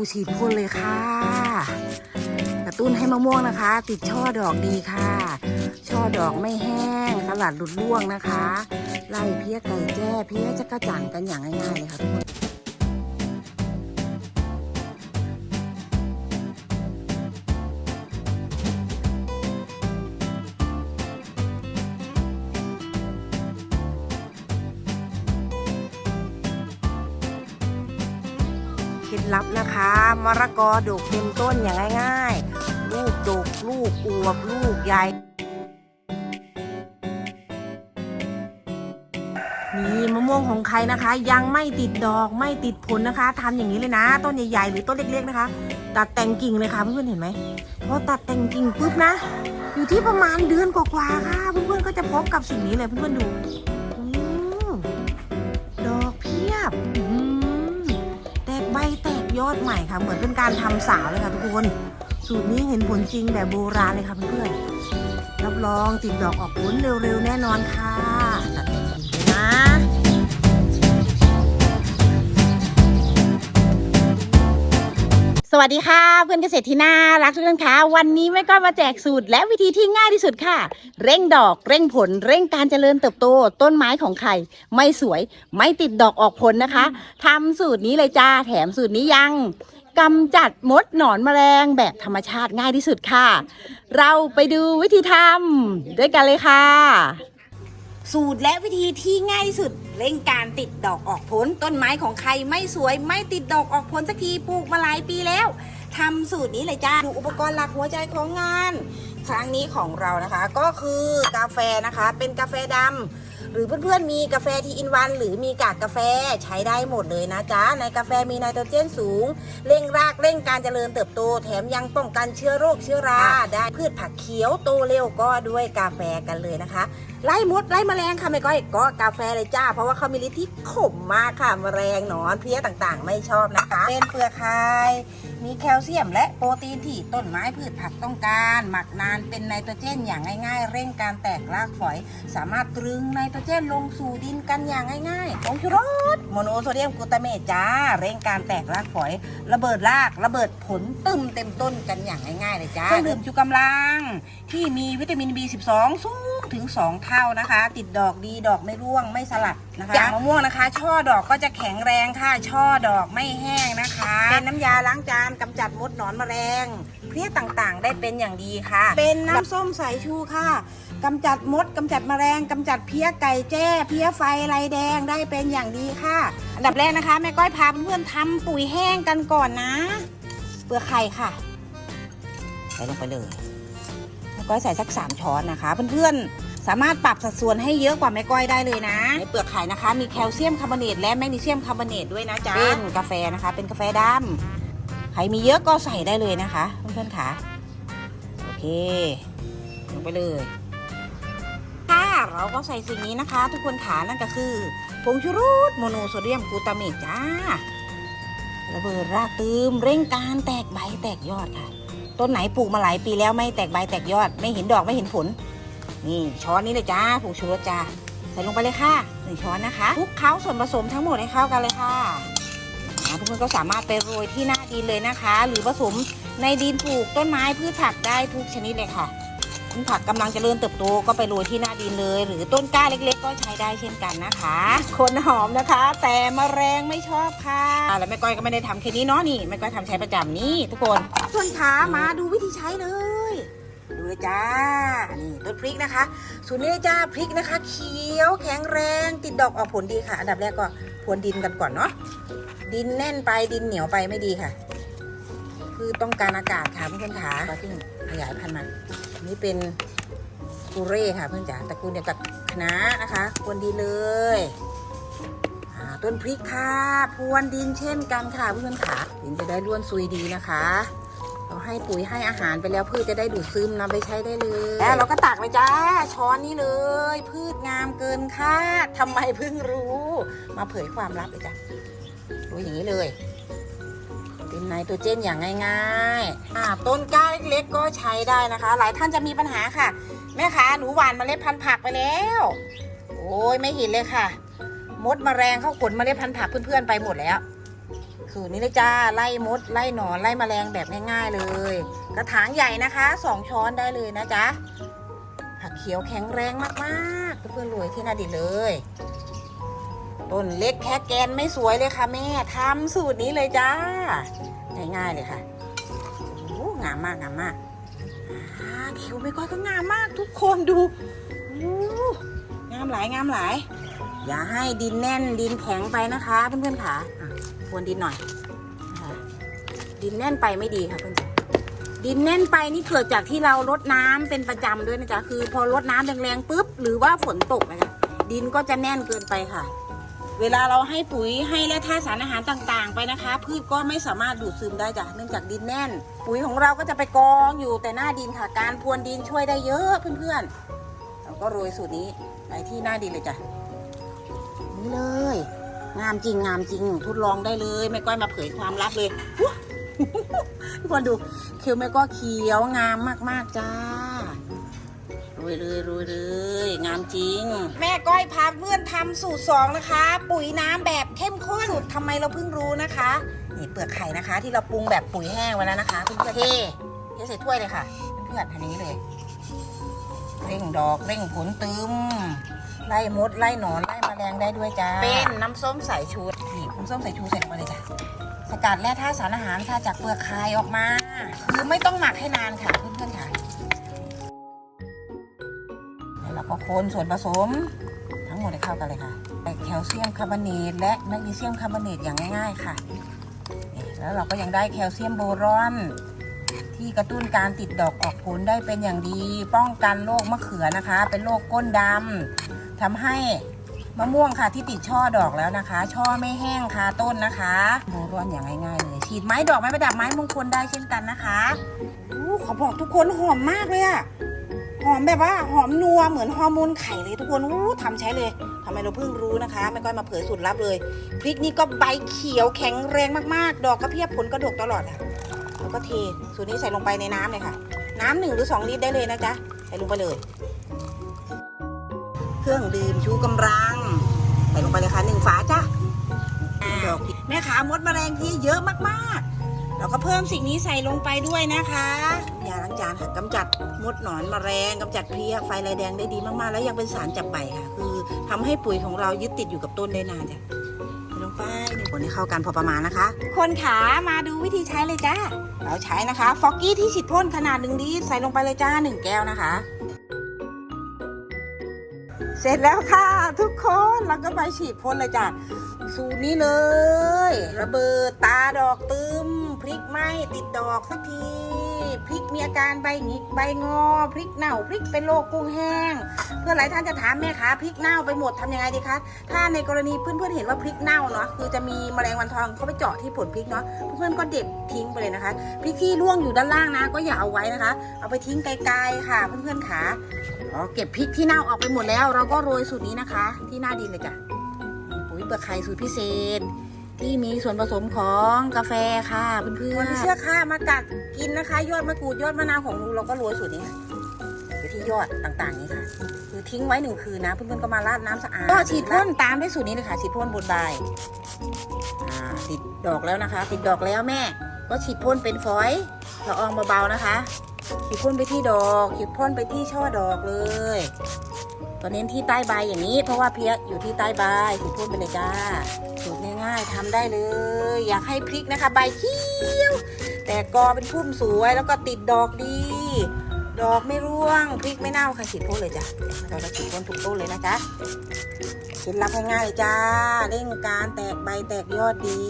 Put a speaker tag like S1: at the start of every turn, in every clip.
S1: ูฉีดพ่นเลยค่ะ กระตุ้นให้มะม่วงนะคะ ติดช่อดอกดีค่ะ ช่อดอกไม่แห้งสลัดหลุดร่วงนะคะ ไล่เพี้ยไก่แจ้เพี้ยจะกระจ่างกันอย่างง่ายๆเลยค่ะทุกคน ลับนะคะมะระกอดกเต็มต้นอย่างง่ายๆ ลูกดกลูกอวบลูกใหญ่ นี่มะม่วงของใครนะคะ ยังไม่ติดดอกไม่ติดผลนะคะทำอย่างนี้เลยนะ ต้นใหญ่ๆหรือต้นเล็กๆนะคะ ตัดแต่งกิ่งเลยค่ะเพื่อนๆเห็นไหมพอตัดแต่งกิ่งปุ๊บนะ อยู่ที่ประมาณเดือนกว่าๆค่ะ เพื่อนๆก็จะพบกับสิ่งนี้เลยเพื่อนๆดูดอกเพียบ ยอดใหม่ค่ะ เหมือนเป็นการทำสาวเลยค่ะทุกคน สูตรนี้เห็นผลจริงแบบโบราณเลยค่ะเพื่อนๆรับรองติดดอกออกผลเร็วๆแน่นอนค่ะ วัสดีค่ะ เพื่อนเกษตรที่น่ารักทุกท่านคะวันนี้แม่ก็มาแจกสูตรและวิธีที่ง่ายที่สุดค่ะ เร่งดอกเร่งผล เร่งการเจริญเติบโต ต้นไม้ของใครไม่สวยไม่ติดดอกออกผลนะคะทำสูตรนี้เลยจ้าแถมสูตรนี้ยังกำจัดมดหนอนแมลงแบบธรรมชาติง่ายที่สุดค่ะ เราไปดูวิธีทำด้วยกันเลยค่ะ สูตรและวิธีที่ง่ายที่สุดเร่งการติดดอกออกผล ต้นไม้ของใครไม่สวยไม่ติดดอกออกผลสักทีปลูกมาหลายปีแล้วทำสูตรนี้เลยจ้าดูอุปกรณ์หลักหัวใจของงาน ครั้งนี้ของเรานะคะ ก็คือกาแฟนะคะ เป็นกาแฟดำ หรือเพื่อนๆมีกาแฟทีอินวัน หรือมีกากกาแฟใช้ได้หมดเลยนะจ๊ะในกาแฟมีไนโตรเจนสูง เร่งรากเร่งการเจริญเติบโต แถมยังป้องกันเชื้อโรคเชื้อรา ได้พืชผักเขียวโตเร็วก็ด้วยกาแฟกันเลยนะคะ ไล่มดไล่แมลงค่ะไม่ก้อยก็กาแฟเลยจ้า เพราะว่าเขามีฤทธิ์ที่ขมมากค่ะแมลงหนอนเพี้ยต่างๆ ไม่ชอบนะคะ เป็นเปลือกไข่มีแคลเซียมและโปรตีนที่ต้นไม้พืชผักต้องการ หมักนานเป็นไนโตรเจนอย่างง่าย ๆ เร่งการแตกรากฝอย สามารถตรึงไนโตรเจนลงสู่ดินกันอย่างง่ายๆผงชูรสโมโนโซเดียมกลูตาเมตจ้า เร่งการแตกรากฝอย ระเบิดรากระเบิดผลตึมเต็มต้นกันอย่างง่ายๆเลยจ้าเครื่องดื่มชูกำลัง ที่มีวิตามิน B12 สูงถึง 2 เท่านะคะ ติดดอกดีดอกไม่ร่วงไม่สลัดนะคะจากมะม่วงนะคะ ช่อดอกก็จะแข็งแรงค่ะช่อดอกไม่แห้งนะคะ เป็นน้ำยาล้างจานกำจัดมดหนอนแมลงเพลี้ยต่างๆ ได้เป็นอย่างดีค่ะ เป็นน้ำส้มสายชูค่ะกำจัดมดกำจัดแมลงกำจัดเพี้ยไก่แจ้ เพี้ยไฟลายแดงได้เป็นอย่างดีค่ะ อันดับแรกนะคะแม่ก้อยพาเพื่อนๆทำปุ๋ยแห้งกันก่อนนะ เปลือกไข่ค่ะใส่ลงไปเลยแม่ก้อยใส่สักสามช้อนนะคะ เพื่อนๆ สามารถปรับสัดส่วนให้เยอะกว่าแม่ก้อยได้เลยนะ ในเปลือกไข่นะคะ มีแคลเซียมคาร์บอเนตและแมกนีเซียมคาร์บอเนตด้วยนะจ๊ะเป็นกาแฟนะคะ เป็นกาแฟดำใครมีเยอะก็ใส่ได้เลยนะคะเพื่อนๆค่ะโอเคลงไปเลยค่ะเราก็ใส่สิ่งนี้นะคะ ทุกคนขานั่นก็คือผงชูรสโมโนโซเดียมกลูตาเมตจ้าระเบิดรากตืมเร่งการแตกใบแตกยอดค่ะต้นไหนปลูกมาหลายปีแล้วไม่แตกใบแตกยอด ไม่เห็นดอกไม่เห็นผล นี่ช้อนนี้เลยจ้าผงชูรสจ้าใส่ลงไปเลยค่ะหนึ่งช้อนนะคะคลุกเคล้าส่วนผสมทั้งหมดให้เข้ากันเลยค่ะ เพื่อนๆก็สามารถไปโรยที่หน้าดินเลยนะคะ หรือผสมในดินปลูกต้นไม้พืชผักได้ทุกชนิดเลยค่ะพืชผักกำลังจเจริญเติบโตก็ไปโรยที่หน้าดินเลย หรือต้นกล้าเล็ก ๆ ก็ใช้ได้เช่นกันนะคะ คนหอมนะคะ แต่มแมลงไม่ชอบค่ะอ่าแล้วแม่ก้อยก็ไม่ได้ทำแค่นี้เนาะนี่แม่ก้อยทำใช้ประจำนี่ทุกคนส่วนขามาดูวิธีใช้เลยดูเลยจ้า นี่ต้นพริกนะคะส่วนนี้เลยจ้าพริกนะคะ เขียวแข็งแรง ติดดอกออกผลดีค่ะ อันดับแรกก็พรวนดินกันก่อนเนาะ ดินแน่นไปดินเหนียวไปไม่ดีค่ะ คือต้องการอากาศค่ะเพื่อนๆขาก็ที่ขยายพันธุ์มันอันนี้เป็นกูเร่ค่ะเพื่อนจ๋าตระกูลเดียวกับคะน้านะคะพรวนดินเลยต้นพริกค่ะพรวนดินเช่นกันค่ะเพื่อนๆขาดินจะได้ร่วนซุยดีนะคะ เราให้ปุ๋ยให้อาหารไปแล้วพืชจะได้ดูดซึมนำไปใช้ได้เลยแล้วเราก็ตักเลยจ้าช้อนนี้เลย พืชงามเกินคาดทำไมเพิ่งรู้ มาเผยความลับเลยจ้ะ ดูอย่างนี้เลยเป็นไนโตรเจนอย่างง่ายๆต้นกล้าเล็กๆก็ใช้ได้นะคะ หลายท่านจะมีปัญหาค่ะ แม่คะหนูหวานเมล็ดพันธุ์ผักไปแล้ว โอ้ยไม่เห็นเลยค่ะ มดแมลงเข้าขนเมล็ดพันธุ์ผักเพื่อนๆไปหมดแล้วคสูตรนี้เลยจ้าไล่มด ไล่หนอนไล่แมลงแบบง่ายๆเลย กระถางใหญ่นะคะสองช้อนได้เลยนะจ๊ะผักเขียวแข็งแรงมากๆเพื่อนๆรวยที่นาดิเลย ต้นเล็กแค่แกนไม่สวยเลยค่ะแม่ทำสูตรนี้เลยจ้า ง่ายๆเลยค่ะโอ้งามมากงามมากอ่าเขียวไม่ก้อยก็งามมากทุกคนดูโอ้งามหลายงามหลาย อย่าให้ดินแน่นดินแข็งไปนะคะเพื่อนๆค่ะอะพรวนดินหน่อย ดินแน่นไปไม่ดีค่ะเพื่อนๆดินแน่นไปนี่เกิดจากที่เรารดน้ำเป็นประจำด้วยนะจ๊ะคือ พอรดน้ำแรงๆปุ๊บหรือว่าฝนตกนะคะดินก็จะแน่นเกินไปค่ะ เวลาเราให้ปุ๋ยให้และธาตุสารอาหารต่างๆ ไปนะคะ พืชก็ไม่สามารถดูดซึมได้จ้ะเนื่องจากดินแน่น ปุ๋ยของเราก็จะไปกองอยู่แต่หน้าดินค่ะ การพรวนดินช่วยได้เยอะเพื่อนๆเราก็โรยสูตรนี้ไปที่หน้าดินเลยจ้ะนี่เลย งามจริงงามจริงทดลองได้เลยแม่ก้อยมาเผยความลับเลยทุกคนดูเขียวแม่ก็เขียวงามมากๆจ้า ยเลยรวยเลยงามจริง แม่ก้อยพาเพื่อนทำสูตรสองนะคะ ปุ๋ยน้ำแบบเข้มข้นสูตรทำไมเราเพิ่งรู้นะคะ นี่เปลือกไข่นะคะ ที่เราปรุงแบบปุ๋ยแห้งไว้แล้วนะคะเพื่อนๆเทเทใส่ถ้วยเลยค่ะเพื่อนๆอันนี้เลย เร่งดอกเร่งผลตึมไล่มดไล่หนอนไล่แมลงได้ด้วยจ้า เป็นน้ำส้มสายชูนี่น้ำส้มสายชูใส่ลงไปเลยจ้ะ สกัดแร่ธาตุสารอาหารค่ะจากเปลือกไข่ออกมา คือไม่ต้องหมักให้นานค่ะเพื่อนๆค่ะ ก็คนส่วนผสม ทั้งหมดให้เข้ากันเลยค่ะแคลเซียมคาร์บอเนตและแมกนีเซียมคาร์บอเนตอย่างง่าย ๆ ค่ะ แล้วเราก็ยังได้แคลเซียมโบรอน ที่กระตุ้นการติดดอกออกผลได้เป็นอย่างดี ป้องกันโรคมะเขือนะคะ เป็นโรคก้นดำทำให้มะม่วงค่ะที่ติดช่อดอกแล้วนะคะ ช่อไม่แห้งคาต้นนะคะโบรอนอย่างง่ายๆเลยฉีดไม้ดอกไม้ประดับไม้มงคลได้เช่นกันนะคะอู้ขอบอกทุกคนหอมมากเลยอะ หอมแบบว่าหอมนัวเหมือนฮอร์โมนไข่เลยทุกคนอู้ทำใช้เลยทำไมเราเพิ่งรู้นะคะ ไม่ก้อยมาเผยสูตรลับเลยพริกนี่ก็ใบเขียวแข็งแรงมากๆ ดอกก็เพียบผลก็ดกตลอดอะแล้วก็เทสูตรนี้ใส่ลงไปในน้ำเลยค่ะ น้ำหนึ่งหรือสองลิตรได้เลยนะจ๊ะใส่ลงไปเลย เครื่องดื่มชูกำลังใส่ลงไปเลยค่ะหนึ่งฝาจ้ะดอกพริกแม่ขามดแมลงที่เยอะมากๆ แล้วก็เพิ่มสิ่งนี้ใส่ลงไปด้วยนะคะ ยาล้างจานค่ะกำจัดมดหนอนแมลงกำจัดเพลี้ยไฟลายแดงได้ดีมากๆ แล้วยังเป็นสารจับใบค่ะ คือทำให้ปุ๋ยของเรายึดติดอยู่กับต้นได้นานจ้ะใส่ลงไปหนึ่งคนให้เข้ากันพอประมาณนะคะ คนขามาดูวิธีใช้เลยจ้าเราใช้นะคะฟอกกี้ที่ฉีดพ่นขนาดหนึ่งลิตรใส่ลงไปเลยจ้าหนึ่งแก้วนะคะ เสร็จแล้วค่ะ ทุกคนเราก็ไปฉีดพ่นเลยจ้ะสูตรนี้เลย ระเบิดตาดอกตึมพริกไหม้ติดดอกสักที พริกมีอาการใบหงิกใบงอพริกเน่าพริกเป็นโรคกุ้งแห้ง เพื่อนหลายท่านจะถามแม่คะพริกเน่าไปหมดทำยังไงดีคะถ้าในกรณีเพื่อนๆเห็นว่าพริกเน่าเนาะคือจะมีแมลงวันทองเขาไปเจาะที่ผลพริกเนาะเพื่อนๆก็เด็ดทิ้งไปเลยนะคะพริกที่ร่วงอยู่ด้านล่างนะ ก็อย่าเอาไว้นะคะ เอาไปทิ้งไกลๆค่ะ เพื่อนๆขาอ๋อเก็บพริกที่เน่าออกไปหมดแล้ว เราก็โรยสูตรนี้นะคะ ที่หน้าดินเลยจ้ะปุ๋ยเปลือกไข่สูตรพิเศษ ที่มีส่วนผสมของกาแฟค่ะเพื่อนๆไม่เชื่อค่ะมากัดกินนะคะ ยอดมะกรูดยอดมะนาวของลุงเราก็โรยสูตรนี้ค่ะไปที่ยอดต่างๆนี้ค่ะ คือทิ้งไว้หนึ่งคืนนะเพื่อนๆก็มาราดน้ำสะอาดก็ฉีดพ่นตามด้วยสูตรนี้เลยค่ะฉีดพ่นบนใบอ่าติดดอกแล้วนะคะ ติดดอกแล้วแม่ ก็ฉีดพ่นเป็นฝอยละอองเบาๆนะคะ ฉีดพ่นไปที่ดอก ฉีดพ่นไปที่ช่อดอกเลย ตัวเน้นที่ใต้ใบอย่างนี้ เพราะว่าเพี้ยอยู่ที่ใต้ใบฉีดพ่นไปเลยจ้าสูตรง่ายๆทำได้เลย อยากให้พริกนะคะ ใบเขียว แต่กอเป็นพุ่มสวยแล้วก็ติดดอกดี ดอกไม่ร่วงพริกไม่เน่าค่ะฉีดพ่นเลยจ้ะเราจะฉีดพ่นทุกต้นเลยนะจ๊ะเคล็ดลับง่ายๆเลยจ้าเร่งการแตกใบแตกยอดดี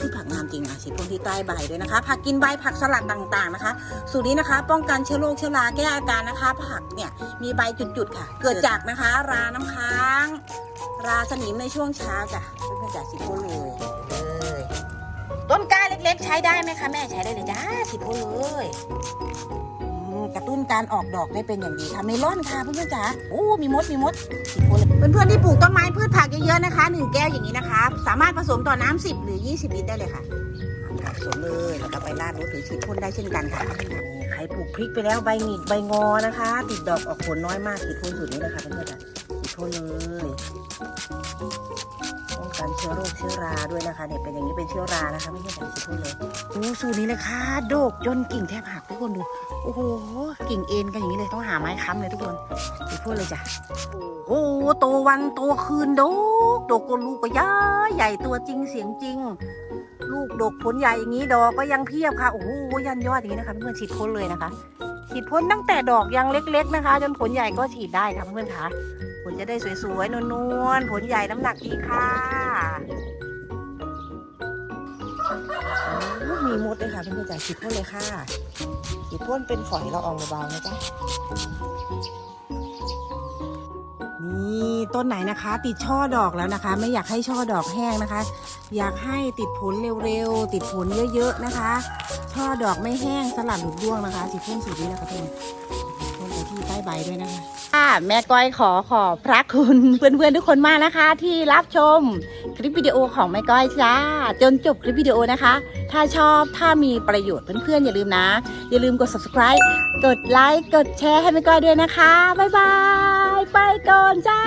S1: คือผักงามจริงอะฉีดพ่นที่ใต้ใบด้วยนะคะ ผักกินใบผักสลัดต่างๆนะคะ สูตรนี้นะคะ ป้องกันเชื้อโรคเชื้อราแก้อาการนะคะ ผักเนี่ยมีใบจุดๆค่ะ เกิดจากนะคะ ราน้ำค้าง ราสนิมในช่วงเช้าจ้ะเพื่อนๆจ๋าฉีดพ่นเลยเลย ต้นกล้าเล็ก ๆ ใช้ได้ไหมคะแม่ใช้ได้เลยจ้าฉีดพ่นเลยกระตุ้นการออกดอกได้เป็นอย่างดีค่ะเมลอนค่ะเพื่อนๆจ๋าโอ้มีมดมีมดฉีดพ่นเลยเพื่อนๆที่ปลูกต้นไม้พืชผักเยอะๆนะคะหนึ่งแก้วอย่างนี้นะคะ สามารถผสมต่อน้ำ10 หรือ 20 ลิตรได้เลยค่ะผสมเลยแล้วก็ไปราดรถหรือฉีดพ่นได้เช่นกันค่ะนี่ใครปลูกพริกไปแล้วใบหงิกใบงอนะคะ ติดดอกออกผลน้อยมากฉีดพ่นสูตรนี้เลยค่ะเพื่อนๆฉีดพ่นเลย กันเชื้อโรคเชื้อราด้วยนะคะเนี่ยเป็นอย่างนี้เป็นเชื้อรานะคะไม่ใช่แบบสิพูดเลยดูสูตรนี้เลยค่ะโดกจนกิ่งแทบหักทุกคนดูโอ้โหกิ่งเอ็นกันอย่างนี้เลยต้องหาไม้ค้ำเลยทุกคนสิพูดเลยจ้ะโอ้โหโตวันโตคืนโดกโดกก็ลูกก็ย้าใหญ่ตัวจริงเสียงจริง ลูกดกผลใหญ่อย่างนี้ดอกก็ยังเพียบค่ะโอ้โหยันยอดอย่างนี้นะคะเพื่อนฉีดพ่นเลยนะคะฉีดพ่นตั้งแต่ดอกยังเล็ก ๆ นะคะ จนผลใหญ่ก็ฉีดได้ค่ะเพื่อนๆคะ ผลจะได้สวยๆนวลๆผลใหญ่น้ำหนักดีค่ะโอ้มีมดด้วยค่ะเพื่อนๆจ๋าฉีดพ่นเลยค่ะฉีดพ่นเป็นฝอยละอองเบาๆนะจ๊ะนี่ต้นไหนนะคะ ติดช่อดอกแล้วนะคะ ไม่อยากให้ช่อดอกแห้งนะคะ อยากให้ติดผลเร็วๆติดผลเยอะๆนะคะ ช่อดอกไม่แห้งสลัดหลุดร่วงนะคะสีพ่นสูตรนี้นะคะทุกคนพ่นไปที่ใต้ใบด้วยนะคะ แม่ก้อยขอขอบพระคุณเพื่อนๆทุกคนมากนะคะ ที่รับชมคลิปวิดีโอของแม่ก้อยจ้า จนจบคลิปวิดีโอนะคะ ถ้าชอบถ้ามีประโยชน์เพื่อนๆอย่าลืมนะ อย่าลืมกด subscribe กดไลค์กดแชร์ให้แม่ก้อยด้วยนะคะบ๊ายบายไปก่อนจ้า